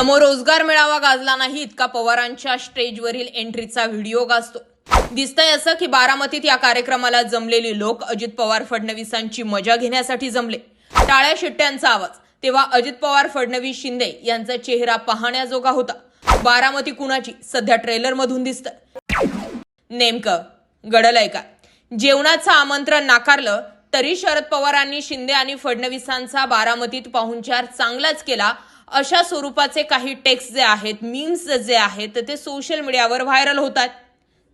समोर रोजगार मेळावा गाजला नाही इतका पवारांच्या स्टेजवरील एंट्रीचा व्हिडिओ गाजतो. दिसतंय असं की बारामतीत या कार्यक्रमाला जमलेली लोक अजित पवार फडणवीसांची मजा घेण्यासाठी जमले. टाळ्या शिट्ट्यांचा आवाज. तेव्हा अजित पवार फडणवीस शिंदे यांचा चेहरा पाहण्याजोगा होता. बारामती कुणाची? सध्या ट्रेलर मधून दिसत नेमकं गडलय का जेवणाचं आमंत्रण नाकारलं तरी शरद पवारांनी शिंदे आणि फडणवीसांचा बारामतीत पाहुणचार चांगलाच केला. अशा स्वरूपाचे काही टेक्स्ट जे आहेत मीम्स जे आहेत ते सोशल मीडियावर व्हायरल होतात.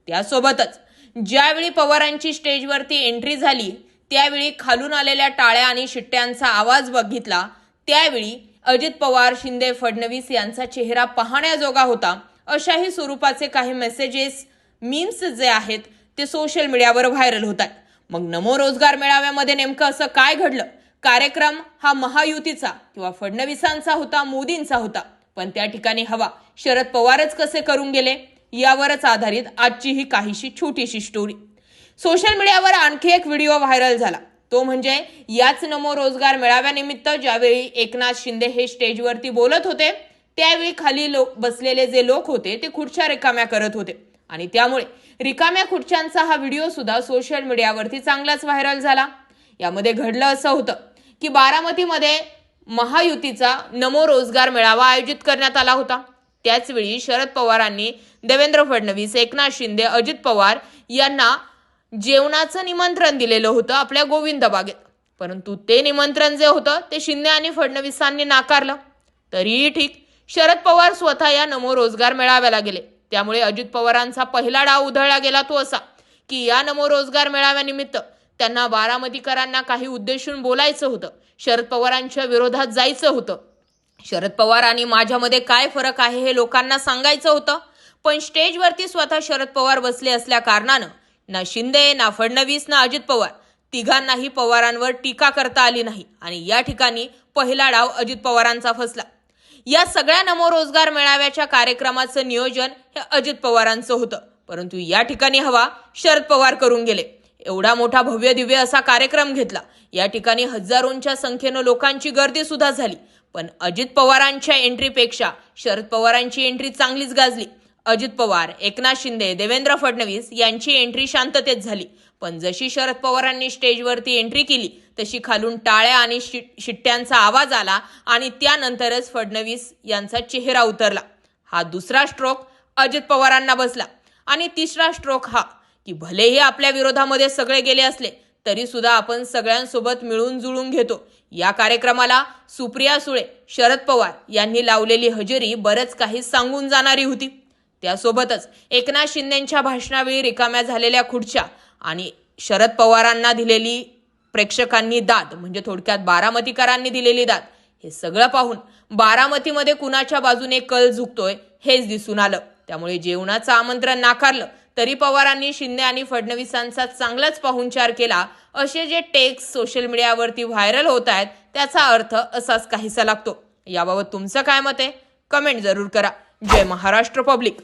त्यासोबतच ज्यावेळी पवारांची स्टेजवरती एंट्री झाली त्यावेळी खालून आलेल्या टाळ्या आणि शिट्ट्यांचा आवाज बघितला त्यावेळी अजित पवार शिंदे फडणवीस यांचा चेहरा पाहण्याजोगा होता. अशाही स्वरूपाचे काही मेसेजेस मीम्स जे आहेत ते सोशल मीडियावर व्हायरल होतात. मग नमो रोजगार मेळाव्यामध्ये नेमकं असं काय घडलं? कार्यक्रम हा महायुतीचा किंवा फडणवीसांचा होता मोदींचा होता. पण त्या ठिकाणी हवा. शरद पवारच कसे करून गेले? यावरच आधारित आजची ही काहीशी छोटीशी स्टोरी सोशल मीडियावर आणखी एक व्हिडिओ व्हायरल झाला. तो म्हणजे याच नमो रोजगार मेळाव्यानिमित्त ज्यावेळी एकनाथ शिंदे हे स्टेजवरती बोलत होते त्यावेळी खाली लोक बसलेले जे लोक होते ते खुर्च्या रिकाम्या करत होते. आणि त्यामुळे रिकाम्या खुर्च्यांचा हा व्हिडिओ सुद्धा सोशल मीडियावरती चांगलाच व्हायरल झाला. यामध्ये घडलं असं होतं की बारामतीमध्ये महायुतीचा नमो रोजगार मेळावा आयोजित करण्यात आला होता. त्याचवेळी शरद पवारांनी देवेंद्र फडणवीस एकनाथ शिंदे अजित पवार यांना जेवणाचं निमंत्रण दिलेलं होतं आपल्या गोविंद बागेत. परंतु ते निमंत्रण जे होतं ते शिंदे आणि फडणवीसांनी नाकारलं. तरीही ठीक शरद पवार स्वतः या नमो रोजगार मेळाव्याला गेले. त्यामुळे अजित पवारांचा पहिला डाव उधळला गेला तो असा की या नमो रोजगार मेळाव्यानिमित्त त्यांना बारामतीकरांना काही उद्देशून बोलायचं होतं. शरद पवारांच्या विरोधात जायचं होतं. शरद पवार आणि माझ्यामध्ये काय फरक आहे हे लोकांना सांगायचं होतं. पण स्टेजवरती स्वतः शरद पवार बसले असल्या कारणानं ना शिंदे ना फडणवीस ना अजित पवार तिघांनाही पवारांवर टीका करता आली नाही. आणि या ठिकाणी पहिला डाव अजित पवारांचा फसला. या सगळ्या नमो रोजगार मेळाव्याच्या कार्यक्रमाचं नियोजन हे अजित पवारांचं होतं. परंतु या ठिकाणी हवा शरद पवार करून गेले. एवढा मोठा भव्य दिव्य असा कार्यक्रम घेतला. या ठिकाणी हजारोंच्या संख्येनं लोकांची गर्दी सुद्धा झाली. पण अजित पवारांच्या एंट्रीपेक्षा शरद पवारांची एंट्री चांगलीच गाजली. अजित पवार एकनाथ शिंदे देवेंद्र फडणवीस यांची एंट्री शांततेत झाली. पण जशी शरद पवारांनी स्टेजवरती एंट्री केली तशी खालून टाळ्या आणि शि शिट्ट्यांचा आवाज आला आणि त्यानंतरच फडणवीस यांचा चेहरा उतरला. हा दुसरा स्ट्रोक अजित पवारांना बसला. आणि तिसरा स्ट्रोक हा की भलेही आपल्या विरोधामध्ये सगळे गेले असले तरी सुद्धा आपण सगळ्यांसोबत मिळून जुळून घेतो. या कार्यक्रमाला सुप्रिया सुळे शरद पवार यांनी लावलेली हजेरी बरंच काही सांगून जाणारी होती. त्यासोबतच एकनाथ शिंदेच्या भाषणावेळी रिकाम्या झालेल्या खुर्च्या आणि शरद पवारांना दिलेली प्रेक्षकांनी दाद म्हणजे थोडक्यात बारामतीकरांनी दिलेली दाद हे सगळं पाहून बारामतीमध्ये कुणाच्या बाजूने कल झुकतोय हेच दिसून आलं. त्यामुळे जेवणाचं आमंत्रण नाकारलं तरी पवारांनी शिंदे आणि फडणवीसांचा चांगलाच पाहुणचार केला. असे जे टेक्स्ट सोशल मीडियावरती व्हायरल होत आहेत त्याचा अर्थ असाच काहीसा लागतो. याबाबत तुमचं काय मत आहे? कमेंट जरूर करा. जय महाराष्ट्र पब्लिक.